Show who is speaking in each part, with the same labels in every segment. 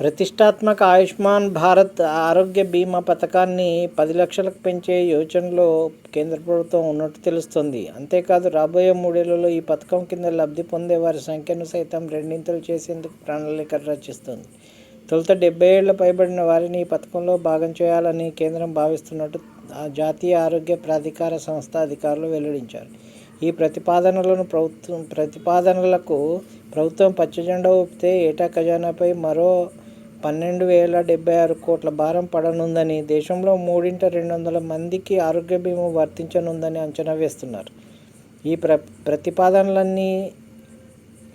Speaker 1: ప్రతిష్టాత్మక ఆయుష్మాన్ భారత్ ఆరోగ్య బీమా పథకాన్ని పది లక్షలకు పెంచే యోచనలో కేంద్ర ప్రభుత్వం ఉన్నట్టు తెలుస్తోంది. అంతేకాదు రాబోయే మూడేళ్ళలో ఈ పథకం కింద లబ్ధి పొందే వారి సంఖ్యను సైతం రెండింతలు చేసేందుకు ప్రణాళిక రచిస్తోంది. తొలుత డెబ్బై ఏళ్ళ పైబడిన వారిని ఈ పథకంలో భాగం చేయాలని కేంద్రం భావిస్తున్నట్టు జాతీయ ఆరోగ్య ప్రాధికార సంస్థ అధికారులు వెల్లడించారు. ఈ ప్రతిపాదనలను ప్రభుత్వం ప్రతిపాదనలకు ప్రభుత్వం పచ్చజెండా ఊపితే ఏటా ఖజానాపై మరో పన్నెండు వేల డెబ్బై ఆరు కోట్ల భారం పడనుందని దేశంలో మూడింట రెండు వందల మందికి ఆరోగ్య బీమా వర్తించనుందని అంచనా వేస్తున్నారు. ఈ ప్ర ప్రతిపాదనలన్నీ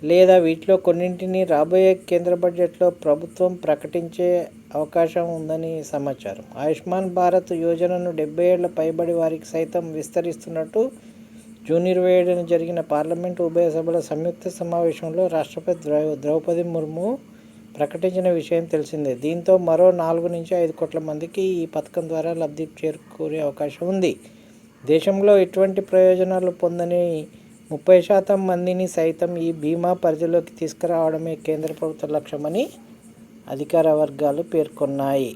Speaker 1: లేదా వీటిలో కొన్నింటిని రాబోయే కేంద్ర బడ్జెట్లో ప్రభుత్వం ప్రకటించే అవకాశం ఉందని సమాచారం. ఆయుష్మాన్ భారత్ యోజనను డెబ్బై ఏళ్ళ పైబడి వారికి సైతం విస్తరిస్తున్నట్టు జూన్ ఇరవై ఏడున జరిగిన పార్లమెంటు ఉభయ సభల సంయుక్త సమావేశంలో రాష్ట్రపతి ద్రౌ ద్రౌపది ముర్ము ప్రకటించిన విషయం తెలిసిందే. దీంతో మరో నాలుగు నుంచి ఐదు కోట్ల మందికి ఈ పథకం ద్వారా లబ్ధి చేరుకునే అవకాశం ఉంది. దేశంలో ఎటువంటి ప్రయోజనాలు పొందని ముప్పై శాతం మందిని సైతం ఈ బీమా పరిధిలోకి తీసుకురావడమే కేంద్ర ప్రభుత్వ లక్ష్యమని అధికార వర్గాలు పేర్కొన్నాయి.